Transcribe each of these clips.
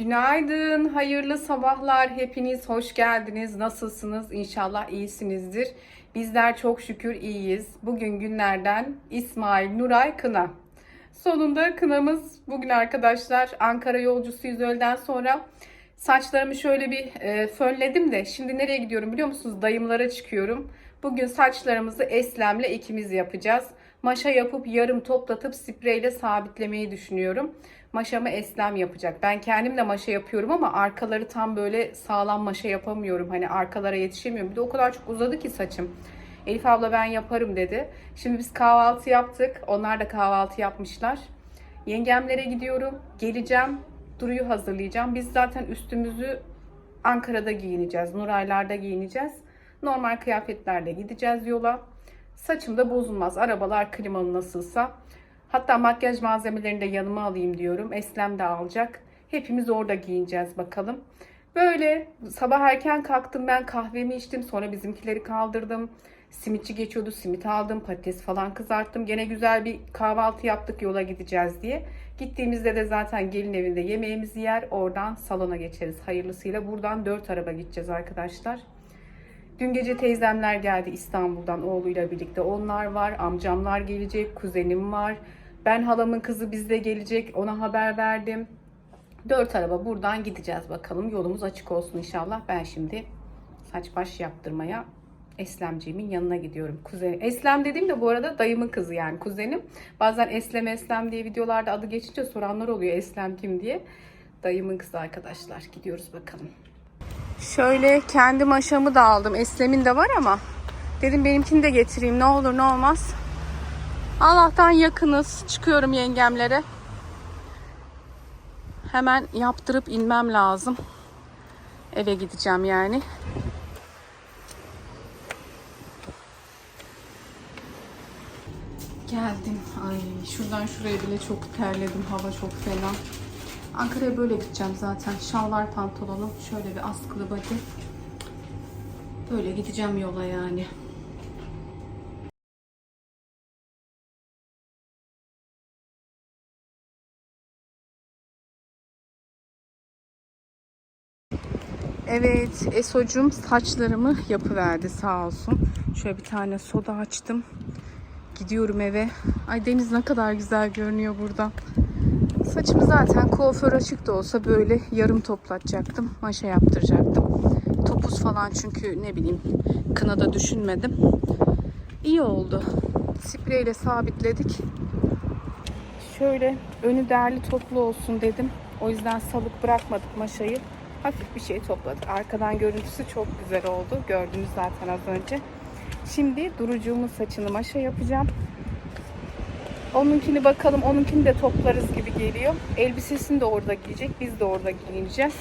Günaydın, hayırlı sabahlar. Hepiniz hoş geldiniz. Nasılsınız? İnşallah iyisinizdir. Bizler çok şükür iyiyiz. Bugün günlerden İsmail Nuray Kına. Sonunda kınamız bugün arkadaşlar Ankara yolcusuyuz öğleden sonra. Saçlarımı şöyle bir e, fönledim de şimdi nereye gidiyorum biliyor musunuz? Dayımlara çıkıyorum. Bugün saçlarımızı Eslem'le ikimiz yapacağız. Maşa yapıp yarım toplatıp spreyle sabitlemeyi düşünüyorum. Maşamı Eslem yapacak. Ben kendim de maşa yapıyorum ama arkaları tam böyle sağlam maşa yapamıyorum. Hani arkalara yetişemiyorum. Bir de o kadar çok uzadı ki saçım. Elif abla ben yaparım dedi. Şimdi biz kahvaltı yaptık. Onlar da kahvaltı yapmışlar. Yengemlere gidiyorum. Geleceğim. Duru'yu hazırlayacağım. Biz zaten üstümüzü Ankara'da giyineceğiz. Nuraylar'da giyineceğiz. Normal kıyafetlerle gideceğiz yola. Saçım da bozulmaz. Arabalar klimalı nasılsa. Hatta makyaj malzemelerini de yanıma alayım diyorum. Eslem de alacak. Hepimiz orada giyineceğiz bakalım. Böyle sabah erken kalktım ben kahvemi içtim. Sonra bizimkileri kaldırdım. Simitçi geçiyordu. Simit aldım. Patates falan kızarttım. Gene güzel bir kahvaltı yaptık yola gideceğiz diye. Gittiğimizde de zaten gelin evinde yemeğimizi yer. Oradan salona geçeriz hayırlısıyla. Buradan 4 araba gideceğiz arkadaşlar. Dün gece teyzemler geldi İstanbul'dan oğluyla birlikte. Onlar var, amcamlar gelecek, kuzenim var. Ben halamın kızı bizde gelecek. Ona haber verdim. Dört araba buradan gideceğiz bakalım. Yolumuz açık olsun inşallah. Ben şimdi saç baş yaptırmaya Eslemciğimin yanına gidiyorum. Kuzenim. Eslem dediğim de bu arada dayımın kızı yani kuzenim. Bazen Eslem Eslem diye videolarda adı geçince soranlar oluyor Eslem kim diye. Dayımın kızı arkadaşlar. Gidiyoruz bakalım. Şöyle kendi maşamı da aldım. Eslem'in de var ama dedim benimkini de getireyim ne olur ne olmaz. Allah'tan yakınız. Çıkıyorum yengemlere. Hemen yaptırıp inmem lazım. Eve gideceğim yani. Geldim. Ay şuradan şuraya bile çok terledim. Hava çok fena. Ankara'ya böyle gideceğim zaten. Şalvar pantolonum. Şöyle bir askılı body. Böyle gideceğim yola yani. Evet, Eso'cum saçlarımı yapıverdi sağ olsun. Şöyle bir tane soda açtım. Gidiyorum eve. Ay deniz ne kadar güzel görünüyor buradan. Saçımı zaten kuaför açık da olsa böyle yarım toplatacaktım. Maşa yaptıracaktım. Topuz falan çünkü ne bileyim kınada düşünmedim. İyi oldu. Spreyle sabitledik. Şöyle önü değerli toplu olsun dedim. O yüzden salık bırakmadık maşayı. Hafif bir şey topladık. Arkadan görüntüsü çok güzel oldu. Gördünüz zaten az önce. Şimdi Durucuğumun saçını maşa yapacağım. Onunkini bakalım. Onunkini de toplarız gibi geliyor. Elbisesini de orada giyecek. Biz de orada giyineceğiz.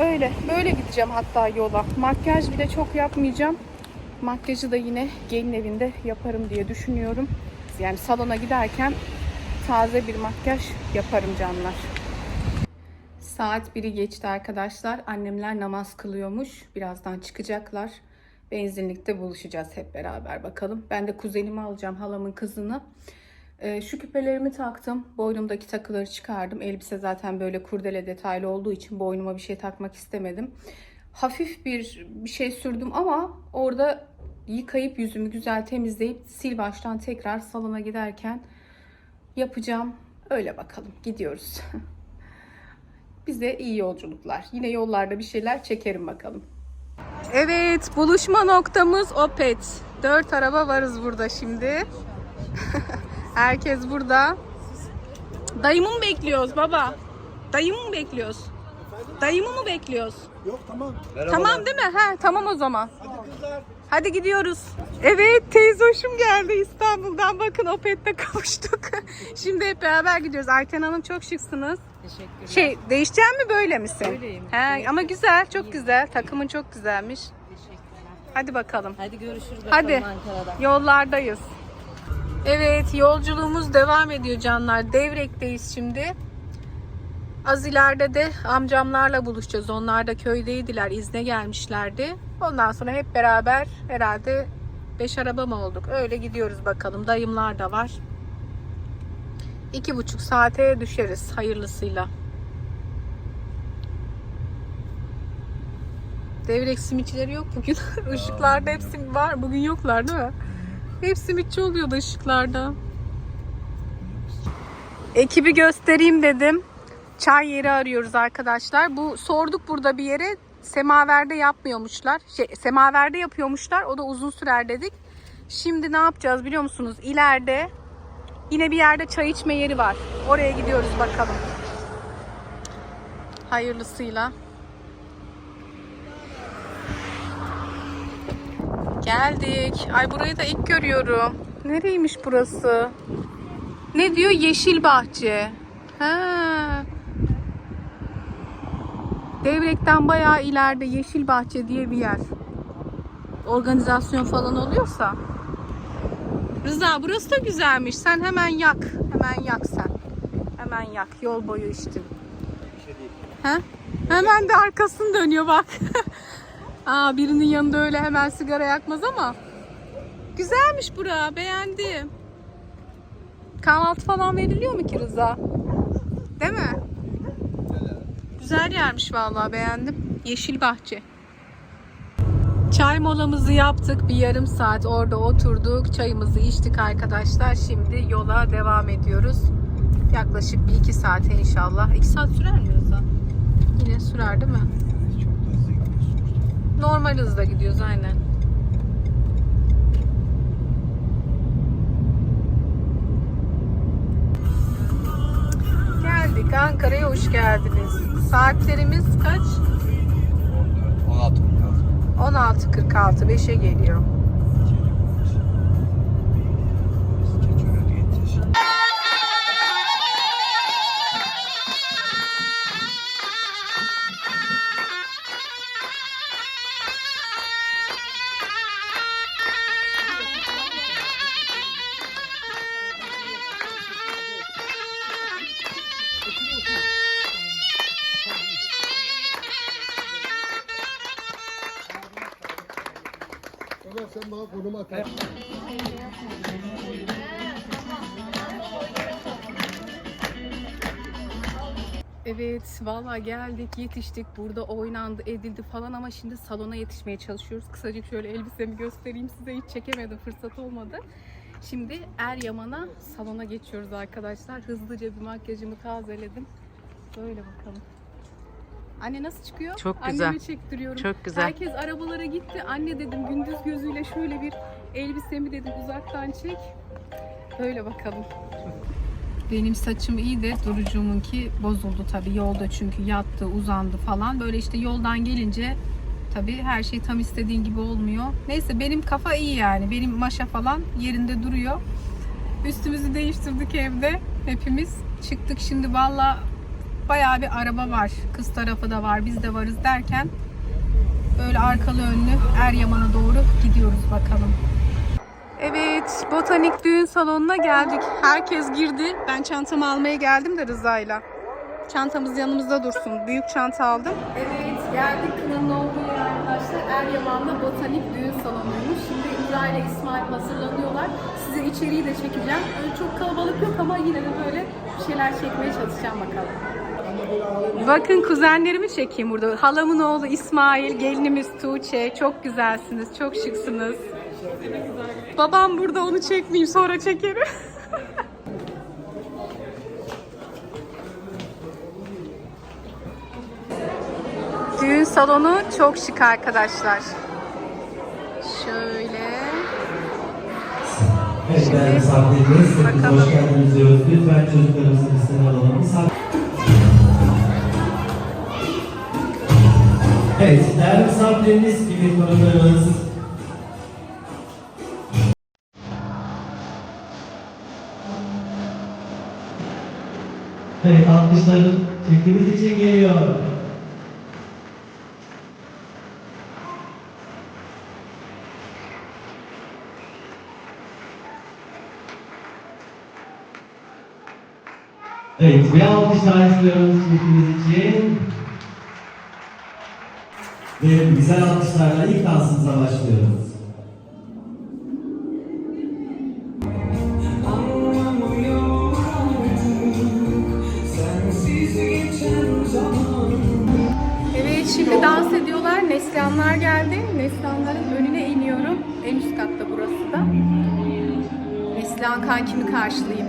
Öyle. Böyle gideceğim hatta yola. Makyaj bile çok yapmayacağım. Makyajı da yine gelin evinde yaparım diye düşünüyorum. Yani salona giderken taze bir makyaj yaparım canlar. Saat 1'i geçti arkadaşlar. Annemler namaz kılıyormuş. Birazdan çıkacaklar. Benzinlikte buluşacağız hep beraber bakalım. Ben de kuzenimi alacağım halamın kızını. Ee, şu küpelerimi taktım. Boynumdaki takıları çıkardım. Elbise zaten böyle kurdele detaylı olduğu için boynuma bir şey takmak istemedim. Hafif bir bir şey sürdüm ama orada yıkayıp yüzümü güzel temizleyip sil baştan tekrar salona giderken yapacağım. Öyle bakalım. Gidiyoruz. Bize iyi yolculuklar. Yine yollarda bir şeyler çekerim bakalım. Evet, buluşma noktamız Opet. Dört araba varız burada şimdi. Herkes burada. Dayımı mı bekliyoruz baba? Dayımı mı bekliyoruz? Dayımı mı bekliyoruz? Yok tamam. Tamam değil mi? He, tamam o zaman. Hadi gidiyoruz. Evet teyze hoşum geldi İstanbul'dan. Bakın Opet'te kavuştuk. Şimdi hep beraber gidiyoruz. Ayten Hanım çok şıksınız. Teşekkürler. Şey değişecek mi böyle misin? Öyleyim. He, ama güzel çok güzel. Takımın çok güzelmiş. Teşekkürler. Hadi bakalım. Hadi görüşürüz bakalım Hadi. Ankara'da. Yollardayız. Evet yolculuğumuz devam ediyor canlar. Devrek'teyiz şimdi. Az ileride de amcamlarla buluşacağız. Onlar da köydeydiler. izne gelmişlerdi. Ondan sonra hep beraber herhalde 5 araba mı olduk? Öyle gidiyoruz bakalım. Dayımlar da var iki buçuk saate düşeriz hayırlısıyla. Devrek simitçileri yok bugün. Işıklarda hepsi var. Bugün yoklar değil mi? Hep simitçi oluyordu ışıklarda. Ekibi göstereyim dedim. Çay yeri arıyoruz arkadaşlar. Bu sorduk burada bir yere. Semaverde yapmıyormuşlar. Şey, semaverde yapıyormuşlar. O da uzun sürer dedik. Şimdi ne yapacağız biliyor musunuz? İleride yine bir yerde çay içme yeri var. Oraya gidiyoruz bakalım. Hayırlısıyla. Geldik. Ay burayı da ilk görüyorum. Nereymiş burası? Ne diyor? Yeşil bahçe. Ha. Devrek'ten bayağı ileride Yeşil Bahçe diye bir yer. Organizasyon falan oluyorsa. Rıza burası da güzelmiş. Sen hemen yak. Hemen yak sen. Hemen yak. Yol boyu içtim. Ha? Hemen de arkasını dönüyor bak. Aa, birinin yanında öyle hemen sigara yakmaz ama. Güzelmiş bura. Beğendim. Kahvaltı falan veriliyor mu ki Rıza? Değil mi? Güzel yermiş vallahi beğendim. Yeşil bahçe. Çay molamızı yaptık. Bir yarım saat orada oturduk. Çayımızı içtik arkadaşlar. Şimdi yola devam ediyoruz. Yaklaşık bir iki saate inşallah. İki saat sürer mi Rıza? Yine sürer değil mi? Normal hızla gidiyoruz aynen. Geldik Ankara'ya hoş geldiniz. Saatlerimiz kaç? 16 16. 16.46 5'e geliyor. Evet valla geldik yetiştik burada oynandı edildi falan ama şimdi salona yetişmeye çalışıyoruz. Kısacık şöyle elbisemi göstereyim size hiç çekemedim fırsat olmadı. Şimdi Eryaman'a salona geçiyoruz arkadaşlar. Hızlıca bir makyajımı tazeledim. Böyle bakalım. Anne nasıl çıkıyor? Çok güzel. Annemi çektiriyorum. Çok güzel. Herkes arabalara gitti. Anne dedim gündüz gözüyle şöyle bir elbisemi dedim uzaktan çek. Böyle bakalım. Benim saçım iyi de Durucuğumunki bozuldu tabii yolda çünkü yattı, uzandı falan. Böyle işte yoldan gelince tabii her şey tam istediğin gibi olmuyor. Neyse benim kafa iyi yani. Benim maşa falan yerinde duruyor. Üstümüzü değiştirdik evde hepimiz. Çıktık şimdi valla bayağı bir araba var. Kız tarafı da var, biz de varız derken böyle arkalı önlü Eryaman'a doğru gidiyoruz bakalım. Evet, botanik düğün salonuna geldik. Herkes girdi. Ben çantamı almaya geldim de Rıza'yla. Çantamız yanımızda dursun. Büyük çanta aldım. Evet, geldik kınanın olduğu yer arkadaşlar. Eryaman'da botanik düğün salonuymuş. Şimdi Rıza ile İsmail hazırlanıyorlar. Size içeriği de çekeceğim. Öyle çok kalabalık yok ama yine de böyle bir şeyler çekmeye çalışacağım bakalım. Bakın kuzenlerimi çekeyim burada. Halamın oğlu İsmail, gelinimiz Tuğçe. Çok güzelsiniz, çok şıksınız. Babam burada onu çekmeyeyim sonra çekerim. Düğün salonu çok şık arkadaşlar. Şöyle. Hepiniz bakalım. hoş geldiniz diyoruz. Lütfen çocuklarımızın listeni alalım. Evet, değerli misafirlerimiz gibi konuklarımız alkışların çekimiz için geliyor. Evet, bir alkış daha istiyoruz çekimiz için. Ve güzel alkışlarla ilk dansımıza başlıyoruz. Neslihanlar geldi. Neslihanların önüne iniyorum. En üst katta burası da. Neslihan kankimi karşılayayım.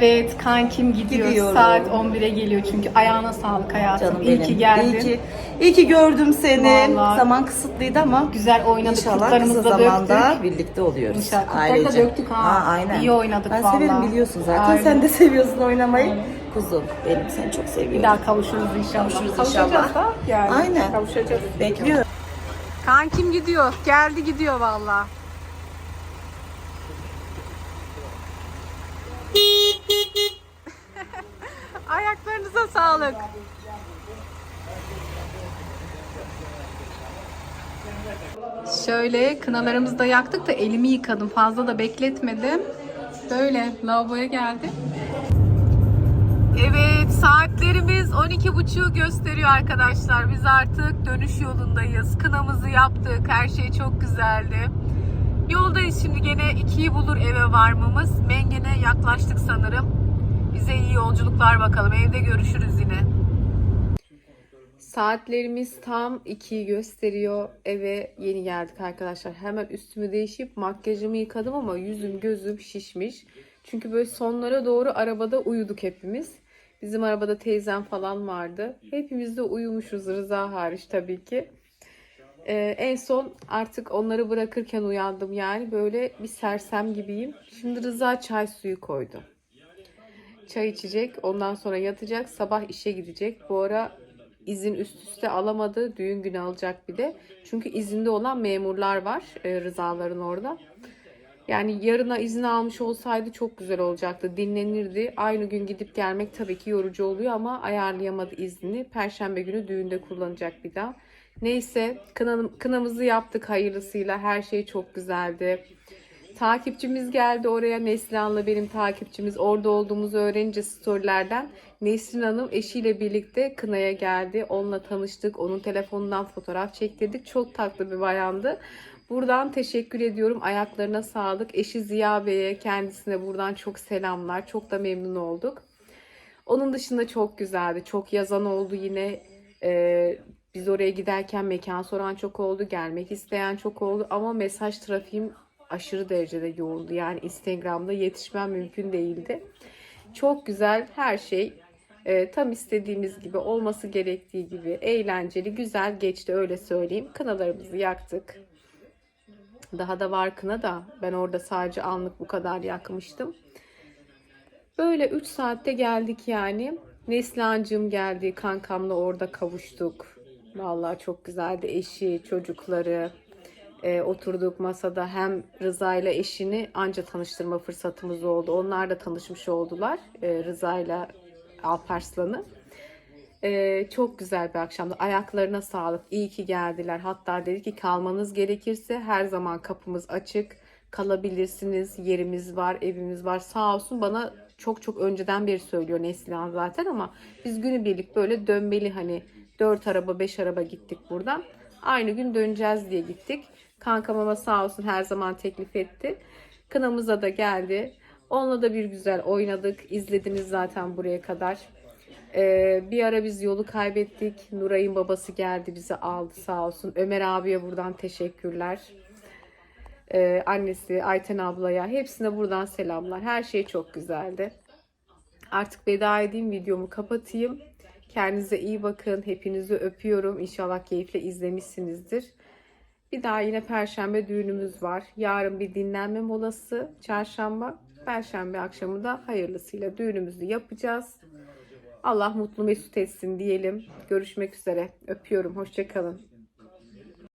Evet kankim gidiyor. Gidiyorum. Saat 11'e geliyor çünkü ayağına sağlık hayatım. Canım İyi benim. ki geldin. İyi ki, iyi ki gördüm seni. Vallahi. Zaman kısıtlıydı ama Güzel oynadık. inşallah kısa da zamanda döktük. birlikte oluyoruz. İnşallah. Kurtları da döktük ha. aynen. İyi oynadık ben vallahi. severim biliyorsun zaten. Aynen. Sen de seviyorsun oynamayı. Kuzum benim seni çok seviyorum. Bir daha kavuşuruz inşallah. Kavuşuruz Kavuşacağız inşallah. da yani. Aynen. Kavuşacağız. Bekliyorum. Kankim gidiyor. Geldi gidiyor valla. Ayaklarınıza sağlık. Şöyle kınalarımızı da yaktık da elimi yıkadım. Fazla da bekletmedim. Böyle lavaboya geldim. Evet saatlerimiz 12.30'u gösteriyor arkadaşlar. Biz artık dönüş yolundayız. Kınamızı yaptık. Her şey çok güzeldi. Yoldayız şimdi gene ikiyi bulur eve varmamız. Mengen'e yaklaştık sanırım. Bize iyi yolculuklar bakalım. Evde görüşürüz yine. Saatlerimiz tam 2'yi gösteriyor. Eve yeni geldik arkadaşlar. Hemen üstümü değişip makyajımı yıkadım ama yüzüm gözüm şişmiş. Çünkü böyle sonlara doğru arabada uyuduk hepimiz. Bizim arabada teyzem falan vardı. Hepimiz de uyumuşuz Rıza hariç tabii ki. Ee, en son artık onları bırakırken uyandım yani böyle bir sersem gibiyim. Şimdi Rıza çay suyu koydu. Çay içecek ondan sonra yatacak sabah işe gidecek. Bu ara izin üst üste alamadı düğün günü alacak bir de. Çünkü izinde olan memurlar var e, Rızaların orada. Yani yarına izin almış olsaydı çok güzel olacaktı. Dinlenirdi. Aynı gün gidip gelmek tabii ki yorucu oluyor ama ayarlayamadı izni. Perşembe günü düğünde kullanacak bir daha. Neyse kınam, kınamızı yaptık hayırlısıyla. Her şey çok güzeldi. Takipçimiz geldi oraya. Neslihan'la benim takipçimiz. Orada olduğumuzu öğrenince storylerden Nesrin Hanım eşiyle birlikte kınaya geldi. Onunla tanıştık. Onun telefonundan fotoğraf çektirdik. Çok tatlı bir bayandı. Buradan teşekkür ediyorum. Ayaklarına sağlık. Eşi Ziya Bey'e kendisine buradan çok selamlar. Çok da memnun olduk. Onun dışında çok güzeldi. Çok yazan oldu yine. Ee, biz oraya giderken mekan soran çok oldu. Gelmek isteyen çok oldu. Ama mesaj trafiğim aşırı derecede yoğundu. Yani Instagram'da yetişmem mümkün değildi. Çok güzel her şey e, tam istediğimiz gibi olması gerektiği gibi eğlenceli güzel geçti öyle söyleyeyim. Kınalarımızı yaktık. Daha da var kına da ben orada sadece anlık bu kadar yakmıştım. Böyle 3 saatte geldik yani. Neslihancığım geldi. Kankamla orada kavuştuk. Vallahi çok güzeldi. Eşi, çocukları. Ee, oturduk masada hem Rıza ile eşini anca tanıştırma fırsatımız oldu. Onlar da tanışmış oldular. Ee, Rıza ile Alparslan'ı. Ee, çok güzel bir akşamdı. Ayaklarına sağlık. İyi ki geldiler. Hatta dedi ki kalmanız gerekirse her zaman kapımız açık. Kalabilirsiniz. Yerimiz var, evimiz var. Sağ olsun bana çok çok önceden beri söylüyor Neslihan zaten ama biz günübirlik böyle dönmeli hani dört araba beş araba gittik buradan. Aynı gün döneceğiz diye gittik. Kankam ama sağ olsun her zaman teklif etti. Kınamıza da geldi. Onunla da bir güzel oynadık. İzlediniz zaten buraya kadar. Ee, bir ara biz yolu kaybettik. Nuray'ın babası geldi bizi aldı sağ olsun. Ömer abiye buradan teşekkürler. Ee, annesi Ayten ablaya hepsine buradan selamlar. Her şey çok güzeldi. Artık veda edeyim videomu kapatayım. Kendinize iyi bakın. Hepinizi öpüyorum. İnşallah keyifle izlemişsinizdir. Bir daha yine perşembe düğünümüz var. Yarın bir dinlenme molası. Çarşamba. Perşembe akşamı da hayırlısıyla düğünümüzü yapacağız. Allah mutlu mesut etsin diyelim. Görüşmek üzere. Öpüyorum. Hoşçakalın.